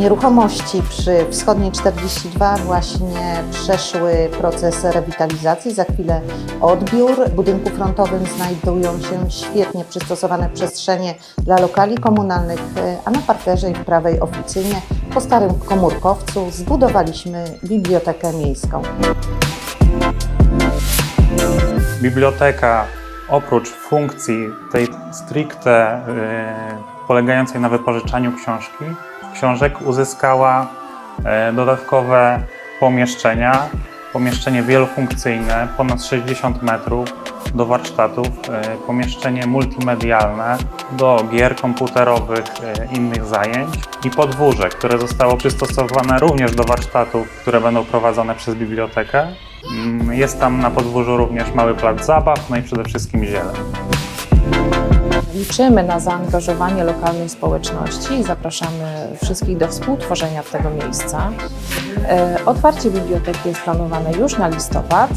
Nieruchomości przy Wschodniej 42 właśnie przeszły proces rewitalizacji. Za chwilę odbiór. W budynku frontowym znajdują się świetnie przystosowane przestrzenie dla lokali komunalnych, a na parterze i w prawej oficynie po starym komórkowcu zbudowaliśmy bibliotekę miejską. Biblioteka oprócz funkcji tej stricte y, polegającej na wypożyczaniu książki, książek uzyskała e, dodatkowe pomieszczenia, pomieszczenie wielofunkcyjne, ponad 60 metrów do warsztatów, e, pomieszczenie multimedialne do gier komputerowych, e, innych zajęć i podwórze, które zostało przystosowane również do warsztatów, które będą prowadzone przez bibliotekę. Mm, Jest tam na podwórzu również mały plac zabaw, no i przede wszystkim zieleń. Liczymy na zaangażowanie lokalnej społeczności i zapraszamy wszystkich do współtworzenia tego miejsca. E, Otwarcie biblioteki jest planowane już na listopad.